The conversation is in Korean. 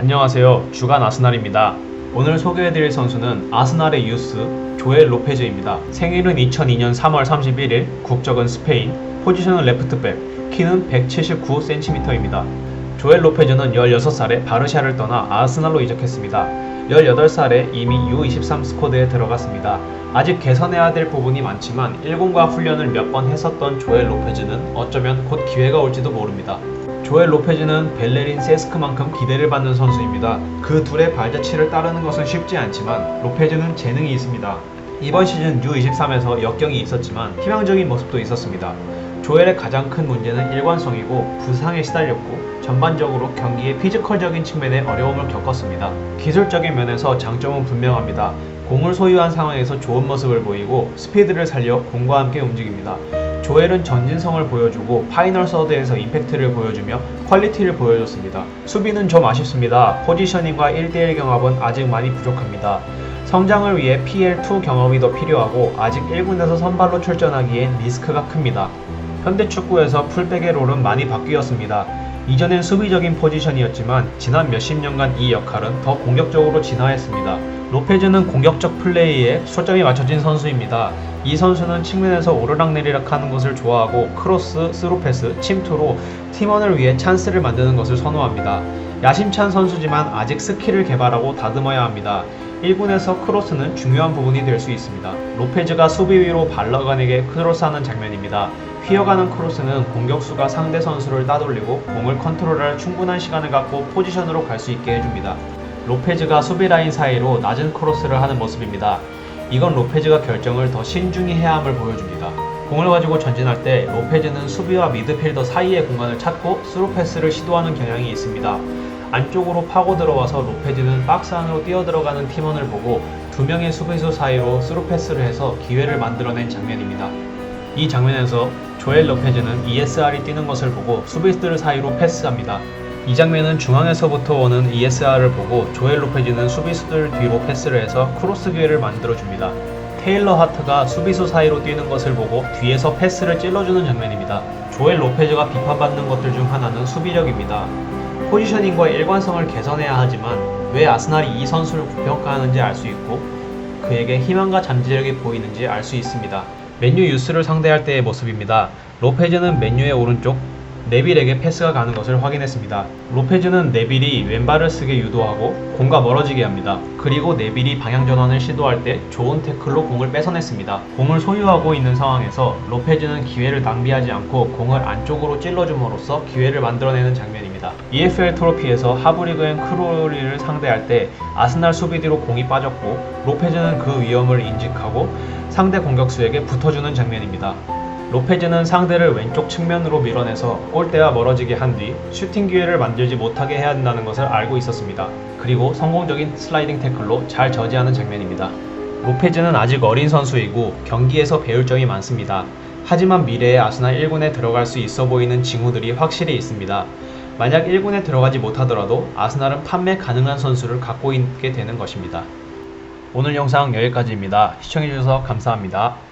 안녕하세요. 주간 아스날입니다. 오늘 소개해드릴 선수는 아스날의 유스 조엘 로페즈입니다. 생일은 2002년 3월 31일, 국적은 스페인, 포지션은 레프트백, 키는 179cm입니다. 조엘 로페즈는 16살에 바르샤를 떠나 아스날로 이적했습니다. 18살에 이미 U23 스쿼드에 들어갔습니다. 아직 개선해야 될 부분이 많지만 1군과 훈련을 몇 번 했었던 조엘 로페즈는 어쩌면 곧 기회가 올지도 모릅니다. 조엘 로페즈는 벨레린 세스크만큼 기대를 받는 선수입니다. 그 둘의 발자취를 따르는 것은 쉽지 않지만 로페즈는 재능이 있습니다. 이번 시즌 U23에서 역경이 있었지만 희망적인 모습도 있었습니다. 조엘의 가장 큰 문제는 일관성이고 부상에 시달렸고 전반적으로 경기의 피지컬적인 측면에 어려움을 겪었습니다. 기술적인 면에서 장점은 분명합니다. 공을 소유한 상황에서 좋은 모습을 보이고 스피드를 살려 공과 함께 움직입니다. 조엘은 전진성을 보여주고 파이널 서드에서 임팩트를 보여주며 퀄리티를 보여줬습니다. 수비는 좀 아쉽습니다. 포지셔닝과 1대1 경합은 아직 많이 부족합니다. 성장을 위해 PL2 경험이 더 필요하고 아직 1군에서 선발로 출전하기엔 리스크가 큽니다. 현대 축구에서 풀백의 롤은 많이 바뀌었습니다. 이전엔 수비적인 포지션이었지만 지난 몇십 년간 이 역할은 더 공격적으로 진화했습니다. 로페즈는 공격적 플레이에 초점이 맞춰진 선수입니다. 이 선수는 측면에서 오르락내리락 하는 것을 좋아하고 크로스, 스루패스, 침투로 팀원을 위해 찬스를 만드는 것을 선호합니다. 야심찬 선수지만 아직 스킬을 개발하고 다듬어야 합니다. 1군에서 크로스는 중요한 부분이 될 수 있습니다. 로페즈가 수비 위로 발러간에게 크로스하는 장면입니다. 휘어가는 크로스는 공격수가 상대 선수를 따돌리고 공을 컨트롤할 충분한 시간을 갖고 포지션으로 갈 수 있게 해줍니다. 로페즈가 수비 라인 사이로 낮은 크로스를 하는 모습입니다. 이건 로페즈가 결정을 더 신중히 해야 함을 보여줍니다. 공을 가지고 전진할 때 로페즈는 수비와 미드필더 사이의 공간을 찾고 스루 패스를 시도하는 경향이 있습니다. 안쪽으로 파고 들어와서 로페즈는 박스 안으로 뛰어 들어가는 팀원을 보고 두 명의 수비수 사이로 스루 패스를 해서 기회를 만들어낸 장면입니다. 이 장면에서 조엘 로페즈는 ESR이 뛰는 것을 보고 수비수들 사이로 패스합니다. 이 장면은 중앙에서부터 오는 ESR을 보고 조엘 로페즈는 수비수들 뒤로 패스를 해서 크로스 기회를 만들어줍니다. 테일러 하트가 수비수 사이로 뛰는 것을 보고 뒤에서 패스를 찔러주는 장면입니다. 조엘 로페즈가 비판받는 것들 중 하나는 수비력입니다. 포지셔닝과 일관성을 개선해야 하지만 왜 아스날이 이 선수를 고평가하는지 알 수 있고 그에게 희망과 잠재력이 보이는지 알 수 있습니다. 맨유 유스를 상대할 때의 모습입니다. 로페즈는 맨유의 오른쪽 네빌에게 패스가 가는 것을 확인했습니다. 로페즈는 네빌이 왼발을 쓰게 유도하고 공과 멀어지게 합니다. 그리고 네빌이 방향 전환을 시도할 때 좋은 태클로 공을 뺏어냈습니다. 공을 소유하고 있는 상황에서 로페즈는 기회를 낭비하지 않고 공을 안쪽으로 찔러줌으로써 기회를 만들어내는 장면입니다. EFL 트로피에서 하브리그앤 크로리를 상대할 때 아스날 수비 뒤로 공이 빠졌고 로페즈는 그 위험을 인식하고 상대 공격수에게 붙어주는 장면입니다. 로페즈는 상대를 왼쪽 측면으로 밀어내서 골대와 멀어지게 한 뒤 슈팅 기회를 만들지 못하게 해야 한다는 것을 알고 있었습니다. 그리고 성공적인 슬라이딩 태클로 잘 저지하는 장면입니다. 로페즈는 아직 어린 선수이고 경기에서 배울 점이 많습니다. 하지만 미래에 아스날 1군에 들어갈 수 있어 보이는 징후들이 확실히 있습니다. 만약 1군에 들어가지 못하더라도 아스날은 판매 가능한 선수를 갖고 있게 되는 것입니다. 오늘 영상 여기까지입니다. 시청해주셔서 감사합니다.